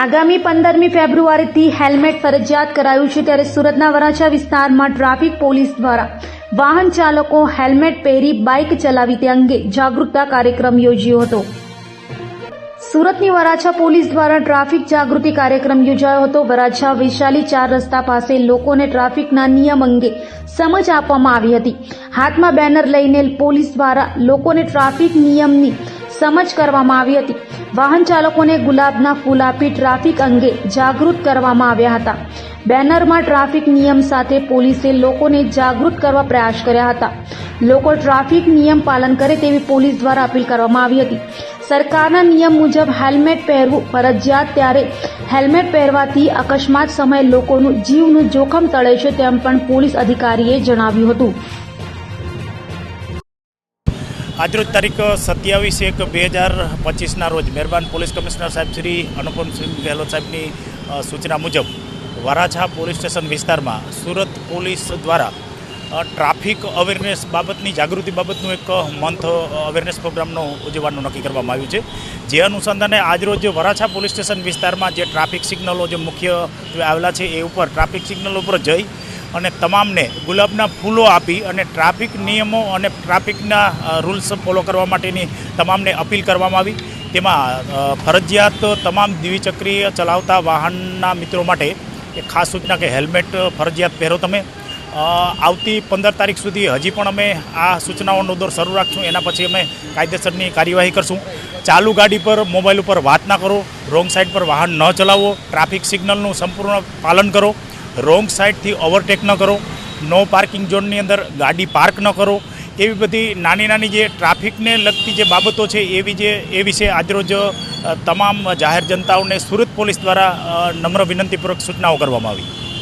આગામી પંદરમી ફેબ્રુઆરીથી હેલ્મેટ ફરજિયાત કરાયું છે ત્યારે સુરતના વરાછા વિસ્તારમાં ટ્રાફિક પોલીસ દ્વારા વાહન ચાલકો હેલ્મેટ પહેરી બાઇક ચલાવી તે અંગે જાગૃતતા કાર્યક્રમ યોજ્યો હતો. સુરતની વરાછા પોલીસ દ્વારા ટ્રાફિક જાગૃતિ કાર્યક્રમ યોજાયો હતો. વરાછા વૈશાલી ચાર રસ્તા પાસે લોકોને ટ્રાફિકના નિયમ અંગે સમજ આપવામાં આવી હતી. હાથમાં બેનર લઈને પોલીસ દ્વારા લોકોને ટ્રાફિક નિયમની સમજ કરવામાં આવી હતી. વાહન ચાલકોને ગુલાબના ફૂલ આપી ટ્રાફિક અંગે જાગૃત કરવામાં આવ્યા હતા. બેનરમાં ટ્રાફિક નિયમ સાથે પોલીસે લોકોને જાગૃત કરવા પ્રયાસ કર્યા હતા. લોકો ટ્રાફિક નિયમ પાલન કરે તેવી પોલીસ દ્વારા અપીલ કરવામાં આવી હતી. સરકારના નિયમ મુજબ હેલ્મેટ પહેરવું ફરજિયાત ત્યારે હેલ્મેટ પહેરવાથી અકસ્માત સમયે લોકોનું જીવનું જોખમ ટળે છે તેમ પણ પોલીસ અધિકારીએ જણાવ્યું હતું. આજરોજ તારીખ સત્યાવીસ એક બે હજાર પચીસના રોજ મહેરબાન પોલીસ કમિશનર સાહેબ શ્રી અનુપમસિંહ ગેહલોત સાહેબની સૂચના મુજબ વરાછા પોલીસ સ્ટેશન વિસ્તારમાં સુરત પોલીસ દ્વારા ટ્રાફિક અવેરનેસ બાબતની જાગૃતિ બાબતનું એક મંથ અવેરનેસ પ્રોગ્રામનું ઉજવવાનું નક્કી કરવામાં આવ્યું છે. જે અનુસંધાને આજરોજ વરાછા પોલીસ સ્ટેશન વિસ્તારમાં જે ટ્રાફિક સિગ્નલો જે મુખ્ય આવેલા છે એ ઉપર ટ્રાફિક સિગ્નલ ઉપર જઈ અને તમામને ગુલાબના ફૂલો આપી અને ટ્રાફિક નિયમો અને ટ્રાફિકના રૂલ્સ ફોલો કરવા માટેની તમામને અપીલ કરવામાં આવી. તેમાં ફરજિયાત તમામ દ્વિચક્રીય ચલાવતા વાહનના મિત્રો માટે એક ખાસ સૂચના કે હેલ્મેટ ફરજિયાત પહેરો તમે. આવતી પંદર તારીખ સુધી હજી પણ અમે આ સૂચનાઓનો દોર શરૂ રાખશું. એના પછી અમે કાયદેસરની કાર્યવાહી કરશું. ચાલુ ગાડી પર, મોબાઈલ ઉપર વાત ના કરો. રોંગ સાઈડ પર વાહન ન ચલાવો. ટ્રાફિક સિગ્નલનું સંપૂર્ણ પાલન કરો. રોંગ સાઈડથી ઓવરટેક ન કરો, નો પાર્કિંગ ઝોનની અંદર ગાડી પાર્ક ન કરો. એવી બધી નાની નાની જે ટ્રાફિકને લગતી જે બાબતો છે, એવી જે, એ વિશે આજરોજ તમામ જાહેર જનતાઓને સુરત પોલીસ દ્વારા નમ્ર વિનંતીપૂર્વક સૂચનાઓ કરવામાં આવી.